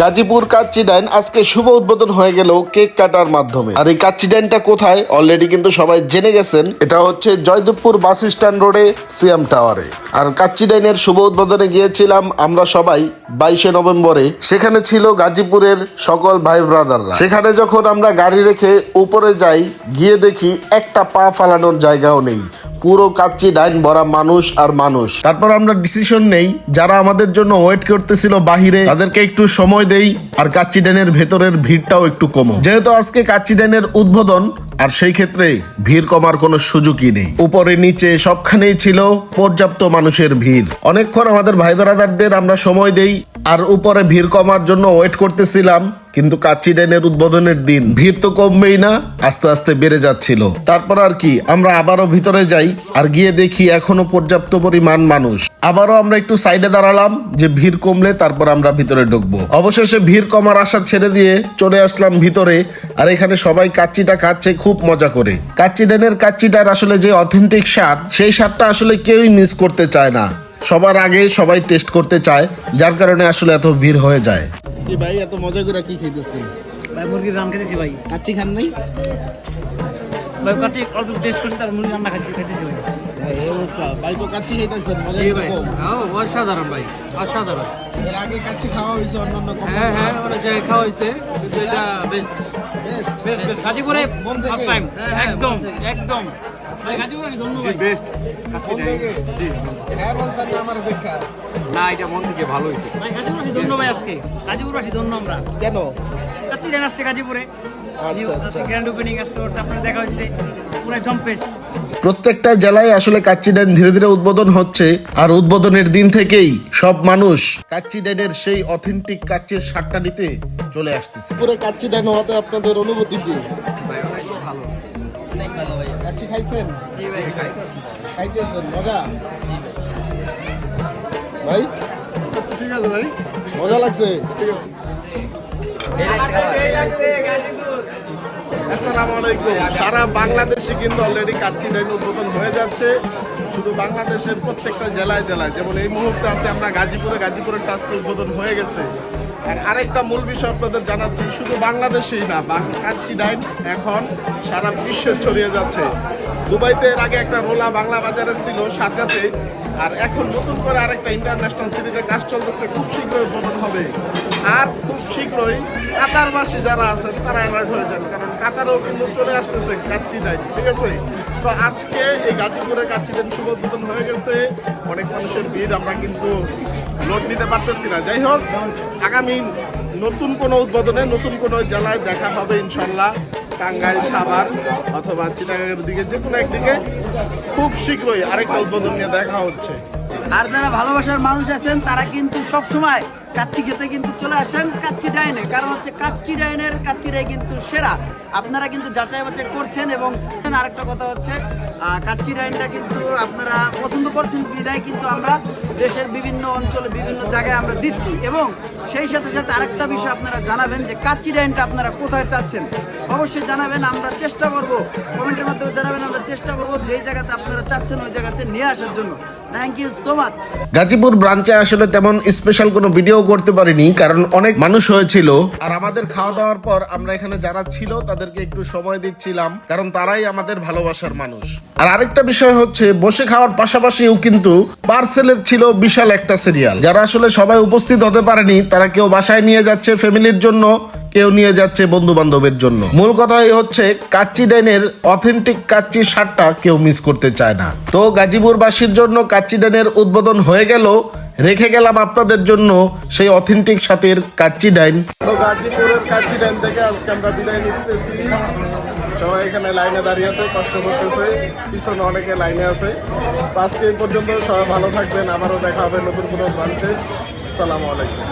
গাজীপুর কাচ্চি ডাইন আজকে শুভ উদ্বোধন হয়ে গেল কেক কাটার মাধ্যমে। আর এই কাচ্চি ডাইনটা কোথায়? অলরেডি কিন্তু সবাই জেনে গেছেন। এটা হচ্ছে জয়দেবপুর বাস স্ট্যান্ড রোডে সিএম টাওয়ারে। আর কাচ্চি ডাইনের শুভ উদ্বোধনে গিয়েছিলাম আমরা সবাই বাইশে নভেম্বরে। সেখানে ছিল গাজীপুরের সকল ভাই ব্রাদাররা। সেখানে যখন আমরা গাড়ি রেখে উপরে যাই, গিয়ে দেখি একটা পা ফালানোর জায়গাও নেই। পুরো কাচ্চি ডাইন ভরা মানুষ আর মানুষ। তারপর আমরা ডিসিশন নেই, যারা আমাদের জন্য ওয়েট করতেছিল বাহিরে, তাদেরকে একটু সময় দেই আর কাচ্চি ডাইনের ভেতরের ভিড়টাও একটু কমো। যেহেতু আজকে কাচ্চি ডাইনের উদ্বোধন, আর সেই ক্ষেত্রে ভিড় কমার কোনো সুযোগই নেই। উপরে নিচে সবখানেই ছিল পর্যাপ্ত মানুষের ভিড়। অনেকক্ষণ আমাদের ভাই ব্রাদারদের আমরা সময় দেই আর উপরে ভিড় কমার জন্য ওয়েট করতেছিলাম, কিন্তু কাচ্চি ডাইনের উদ্বোধনের দিন। ভিড় তো কমবেই না, আস্তে আস্তে বেড়ে যাচ্ছিল। তারপর আর কি, আমরা আবারও ভিতরে যাই, আর গিয়ে দেখি এখনও পর্যাপ্ত পরিমাণ মানুষ। আবারও আমরা একটু সাইডে দাঁড়ালাম, যে ভিড় কমলে তারপর আমরা ভিতরে ঢুকবো। অবশেষে ভিড় কমার আশা ছেড়ে দিয়ে চলে আসলাম ভিতরে, আর এখানে সবাই কাচ্চিটা খাচ্ছে খুব মজা করে। কাচ্চি ডাইনের কাচ্চিটার আসলে যে অথেন্টিক স্বাদ, সেই স্বাদটা আসলে কেউই মিস করতে চায় না। সবার আগে সবাই টেস্ট করতে চায় যার কারণে আসলে এত ভিড় হয়ে যায়। কি ভাই এত মজা করে কি খাইতেছেন? ভাই মুরগির রান খেতেছি ভাই। কাচ্চি খান নাই? ভাই কাটি অল্প টেস্ট করছি তার মুরগির রান্না খাচ্ছি খাইতেছি ভাই। এই অবস্থা। ভাই তো কাচ্চি খাইতেছেন মজা ভাই। হ্যাঁ অসাধারণ ভাই অসাধারণ। এর আগে কাচ্চি খাওয়া হয়েছে অন্যান্য কম। হ্যাঁ হ্যাঁ অনেক জায়গায় খাওয়া হয়েছে কিন্তু এটা বেস্ট বেস্ট মন থেকে? ফার্স্ট টাইম হ্যাঁ, হ্যাঁ, একদম একদম। বেস্ট হ্যাঁ না আমার দেখা। না এটা মন থেকে ভালো হয়েছে। ধন্য আমরা। কেন? কাচ্চি আসছে গাজীপুরে। আচ্ছা, আচ্ছা। গ্র্যান্ড ওপেনিং আসতে পারছে আপনার দেখা হয়েছে। পুরো জম্পেশ প্রত্যেকটা জেলায় আসলে কাচ্চি ডাইন ধীরে ধীরে উদ্বোধন হচ্ছে আর উদ্বোধনের দিন থেকেই সব মানুষ কাচ্চি ডাইনের সেই অথেন্টিক কাচ্চির স্বাদটা নিতে চলে আসতেছে। পুরো কাচ্চি ডাইন হওয়াতে আপনাদের অনুভূতি কি? কাচ্চি খাইছেন? খাইতেছেন মজা? ভাই? ঠিক আছে ভাই। মজা লাগছে? আসসালামু আলাইকুম। সারা বাংলাদেশে কিন্তু অলরেডি কাচ্চি ডাইন উদ্বোধন হয়ে যাচ্ছে। শুধু বাংলাদেশের প্রত্যেকটা জেলায় জেলায়। যেমন এই মুহূর্তে আছে আমরা গাজীপুরে। গাজীপুরের টাস্ক উদ্বোধন হয়ে গেছে। আর আরেকটা মূল বিষয় আপনাদের জানাচ্ছি, শুধু বাংলাদেশেই না কাচ্চি ডাইন এখন সারা বিশ্বে ছড়িয়ে যাচ্ছে। দুবাইতে এর আগে একটা রোলা বাংলা বাজারে ছিল সাজাতে আর এখন নতুন করে আরেকটা ইন্টারন্যাশনাল সিটিতে কাজ চলতেছে, খুব শীঘ্রই উদ্বোধন হবে। আর খুব শীঘ্রই কাতারবাসী যারা আছেন, তারা অ্যালার্ট হয়ে কারণ কাতারেও কিন্তু চলে আসতেছে কাচ্চি ডাইন ঠিক আছে? তো আজকে এই গাজীপুরে কাচ্চি ডাইন শুভ হয়ে গেছে। অনেক মানুষের ভিড়, আমরা কিন্তু লোড নিতে পারতেছি না। যাই হোক, আগামী নতুন কোনো উদ্বোধনে, নতুন কোনো জেলায় দেখা হবে ইনশাল্লাহ টাঙ্গাইল, সাভার অথবা চিটাগাংয়ের দিকে যে কোনো একদিকে। খুব শীঘ্রই আরেকটা উদ্বোধন নিয়ে দেখা হচ্ছে। আর যারা ভালোবাসার মানুষ আছেন, তারা কিন্তু সব সময় কাচ্চি খেতে কিন্তু চলে আসেন কাচ্চি ডাইনে। কারণ হচ্ছে কাচ্চি ডাইনের কাচ্চিটাই কিন্তু সেরা। আপনারা কিন্তু যাচাই বাছাই করছেন এবং আরেকটা কথা হচ্ছে কাচ্চি ডাইনটা কিন্তু আপনারা পছন্দ করছেন বিদায় কিন্তু আমরা দেশের বিভিন্ন অঞ্চলে বিভিন্ন জায়গায় আমরা দিচ্ছি। এবং সেই সাথে সাথে আরেকটা বিষয় আপনারা জানাবেন যে কাচ্চি ডাইনটা আপনারা কোথায় চাচ্ছেন? অবশ্যই জানাবেন, আমরা চেষ্টা করব। কমেন্টের মাধ্যমে জানাবেন, আমরা চেষ্টা করব যেই জায়গাতে আপনারা চাচ্ছেন ওই জায়গাতে নিয়ে আসার জন্য। Thank you so much Gazipur ব্রাঞ্চে আসলে তেমন স্পেশাল কোনো ভিডিও করতে পারিনি, কারণ অনেক মানুষ হয়েছিল। আর আমাদের খাওয়া দাওয়ার পর আমরা এখানে যারা ছিল, তাদেরকে একটু সময় দিচ্ছিলাম, কারণ তারাই আমাদের ভালোবাসার মানুষ। আর আরেকটা বিষয় হচ্ছে, বসে খাওয়ার পাশাপাশিও কিন্তু পার্সেলের ছিল বিশাল একটা সিরিয়াল। যারা আসলে সবাই উপস্থিত হতে পারেনি, তারা কেউ বাসায় নিয়ে যাচ্ছে ফ্যামিলির জন্য কেউ নিয়ে যাচ্ছে বন্ধু বান্ধবের জন্য। মূল কথা এই হচ্ছে, কাচ্চি ডাইনের অথেন্টিক কাচ্চির স্বাদটা কেউ মিস করতে চায় না। তো গাজীপুরবাসীর জন্য কাচ্চি ডাইনের উদ্বোধন হয়ে গেল। রেখে গেলাম আপনাদের জন্য সেই অথেন্টিক সাথের কাচ্চি ডাইন তো গাজীপুরের কাচ্চি ডাইন থেকে আজকে আমরা বিদায় নিতেছি। সবাই এখানে লাইনে দাঁড়িয়ে আছে, কষ্ট করতেছে। পিছনে অনেকে লাইনে আছে। তো আজকে এই পর্যন্ত সবাই ভালো থাকবেন। আবারও দেখা হবে নতুন কোনো ব্রাঞ্চে আসসালামু আলাইকুম।